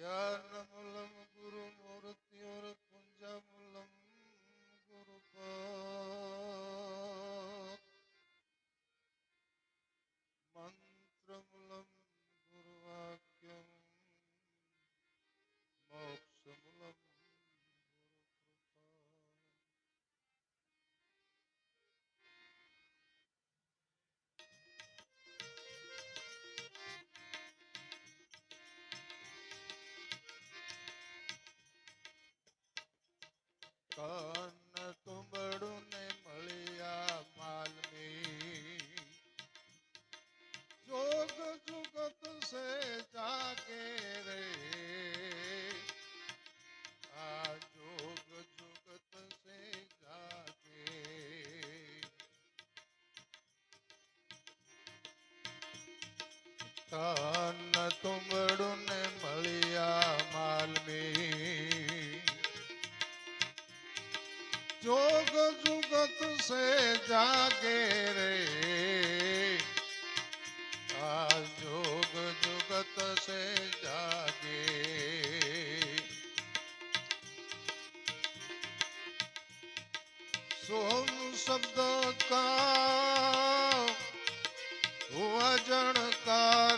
Yeah. जुगत से जागे रे। आ जोग जुगत से जागे। તન તુમડું ને મળ્યા માલમી જોગ જુગત સે જાગે सोम शब्द का हुआ जन का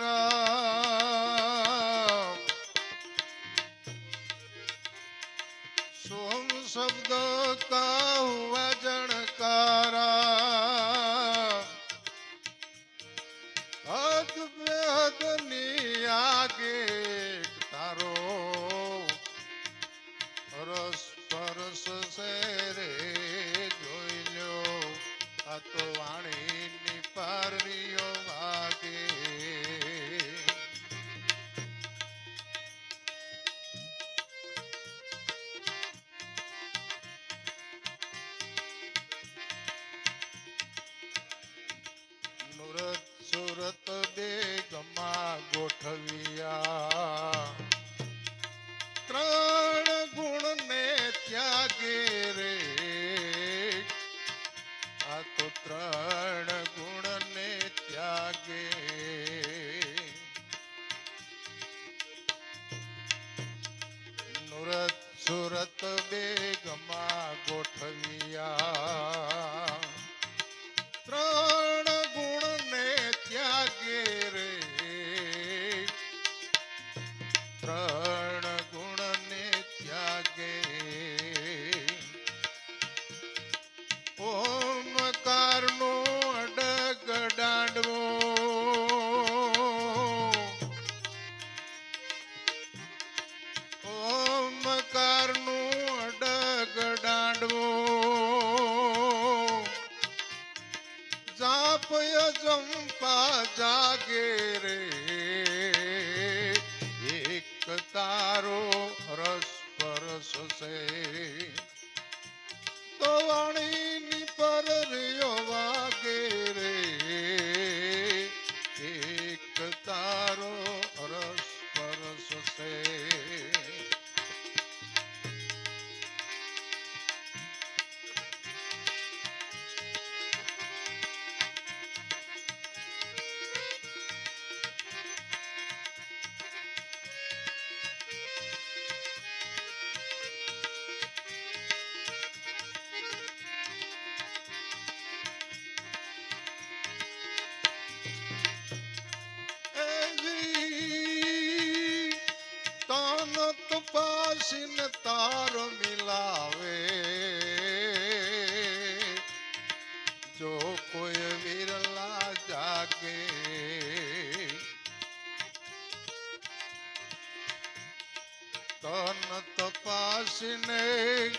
ને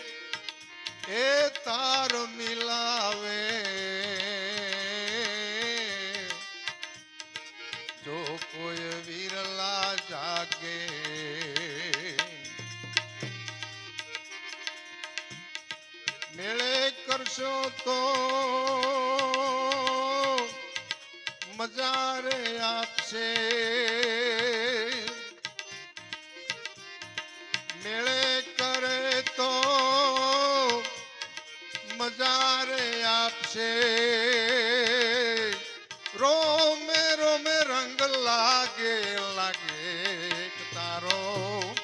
એ તાર મિલાવે. જો કોઈ વિરલા જાગે મેળે કરશો તો મજારે આપશે. મેળે છે. રોમે રોમે રંગ લાગે લાગે તારો.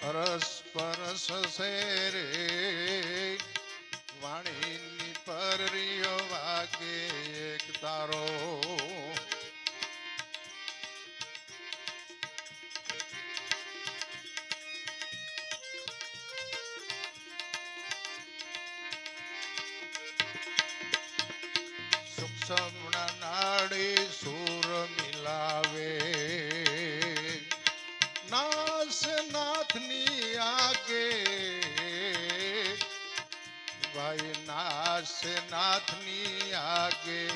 પરસ પરસ છે સૂક્ષ્મણા નાડી સુર મિલાવે. નાસ નાથની આગે ભાઈ નાસ આગે.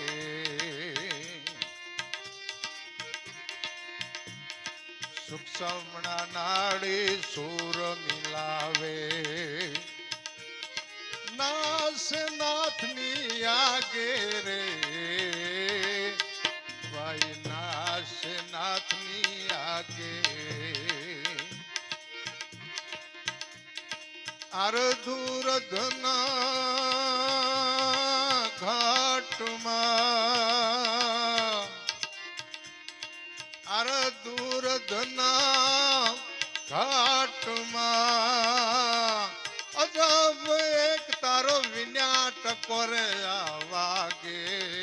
સુખ સમણા નાડી સુર મિલાવે. નાસ નાથની આગે રે. ભાઈ નાસ નાથની આગે. અરધુર ધના ઘાટમાં અરધુર ધના આ વાગે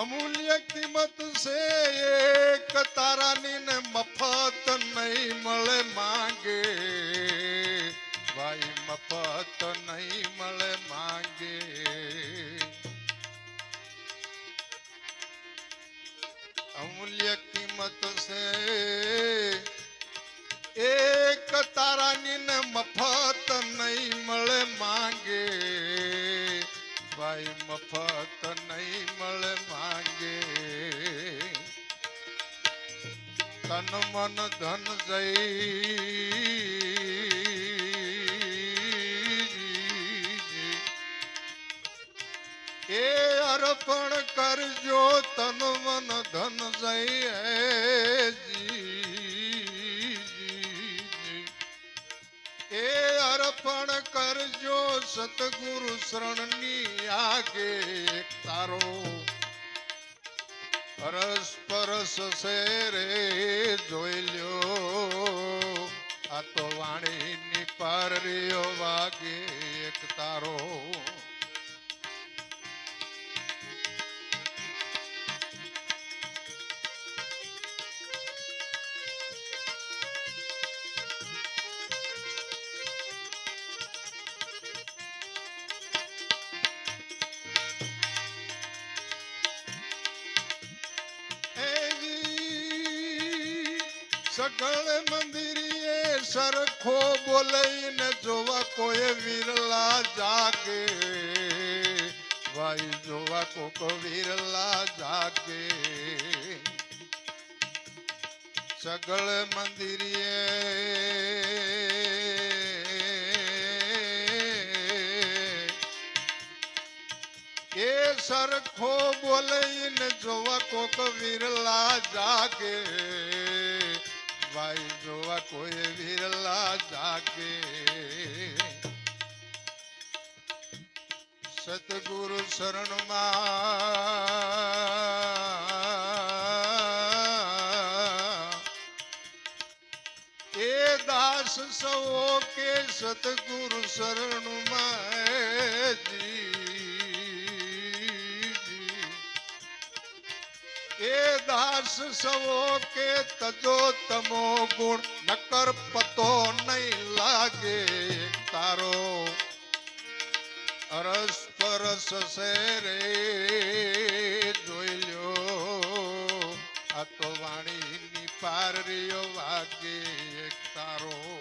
અમૂલ્ય કિંમત છે એક તારાની ને મફત નહીં મળે માંગે. ભાઈ મફત નહીં ભાઈ મફત નહીં મળે માંગે. તન મન ધન જઈ. એ અર્પણ કરજો તન મન આ તો વાણીની પારીઓ વાગે એક તારો. સકળ મંદિરે સરખો બોલાઈને જોવા કોઈ વિરલા જાગે. ભાઈ જોવા કોક વિરલા જાગે. સગળ મંદિરે એ સરખો બોલાઈને જોવા કોક વિરલા જાગે. ભાઈ જોવા કોઈ વિરલા જાગે. સતગુરુ શરણમાં એ દાસ સૌ કે સતગુરુ શરણમાં એ દાસ સવો કે તજો તમો ગુણ નકર પતો નહીં લાગે. તારો અરસ પરસ છે રે, જોઈ લ્યો. આ તો વાણીની પારીઓ વાગે તારો.